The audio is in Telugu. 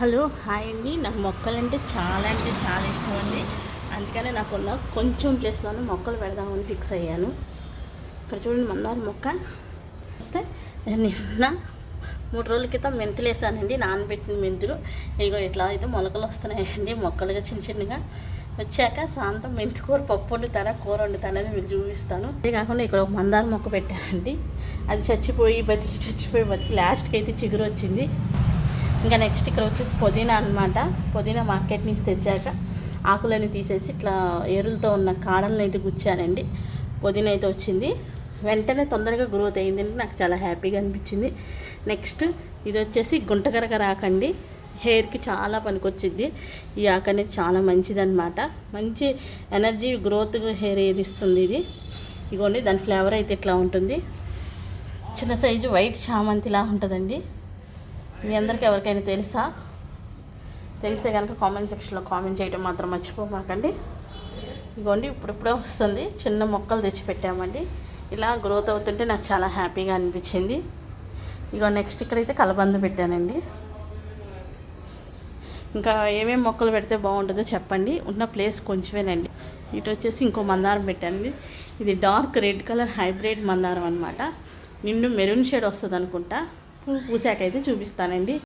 హలో హాయ్ అండి. నాకు మొక్కలంటే చాలా అంటే చాలా ఇష్టం అండి. అందుకనే నాకున్న కొంచెం ప్లేస్లోనే మొక్కలు పెడదామని ఫిక్స్ అయ్యాను. ఇక్కడ చూడండి మందార మొక్క. వస్తే నేను నిన్న మూడు రోజుల క్రితం మెంతులు వేసానండి నానబెట్టిన మెంతులు. ఇగో ఇట్లా అయితే మొలకలు వస్తున్నాయండి మొక్కలుగా చిన్న చిన్నగా. వచ్చాక సాయంత్రం మెంతి కూర పప్పు వండుతారా కూర వండుతాను అనేది మీకు చూపిస్తాను. అంతేకాకుండా ఇక్కడ ఒక మందార మొక్క పెట్టానండి. అది చచ్చిపోయి బతికి చచ్చిపోయి బతికి లాస్ట్కి అయితే చిగురు వచ్చింది ఇంకా నెక్స్ట్ ఇక్కడ వచ్చేసి పుదీనా అనమాట పుదీనా మార్కెట్ నుంచి తెచ్చాక ఆకులని తీసేసి ఇట్లా ఎరులతో ఉన్న కాడలను అయితే గుచ్చానండి. పుదీనా అయితే వచ్చింది. వెంటనే తొందరగా గ్రోత్ అయిందండి. నాకు చాలా హ్యాపీగా అనిపించింది. నెక్స్ట్ ఇది వచ్చేసి గుంటగరగ రాకండి హెయిర్కి చాలా పనికొచ్చింది ఈ ఆకు అనేది చాలా మంచిదన్నమాట. మంచి ఎనర్జీ గ్రోత్ హెయిర్ హెయిర్ ఇస్తుంది ఇది. ఇగోండి దాని ఫ్లేవర్ అయితే ఇట్లా ఉంటుంది. చిన్న సైజు వైట్ చామంతిలా ఉంటుందండి. మీ అందరికీ ఎవరికైనా తెలుసా? తెలిస్తే కనుక కామెంట్ సెక్షన్లో కామెంట్ చేయడం మాత్రం మర్చిపోమాకండి. ఇగోండి ఇప్పుడిప్పుడే వస్తుంది. చిన్న మొక్కలు తెచ్చి పెట్టామండి ఇలా గ్రోత్ అవుతుంటే నాకు చాలా హ్యాపీగా అనిపించింది. ఇగో నెక్స్ట్ ఇక్కడైతే కలబంద పెట్టానండి. ఇంకా ఏమేమి మొక్కలు పెడితే బాగుంటుందో చెప్పండి. ఉన్న ప్లేస్ కొంచెమేనండి. ఇటు వచ్చేసి ఇంకో మందారం పెట్టానండి. ఇది డార్క్ రెడ్ కలర్ హైబ్రిడ్ మందారం అనమాట నిండు మెరూన్ షేడ్ వస్తుంది అనుకుంటా పూసాకైతే చూపిస్తానండి.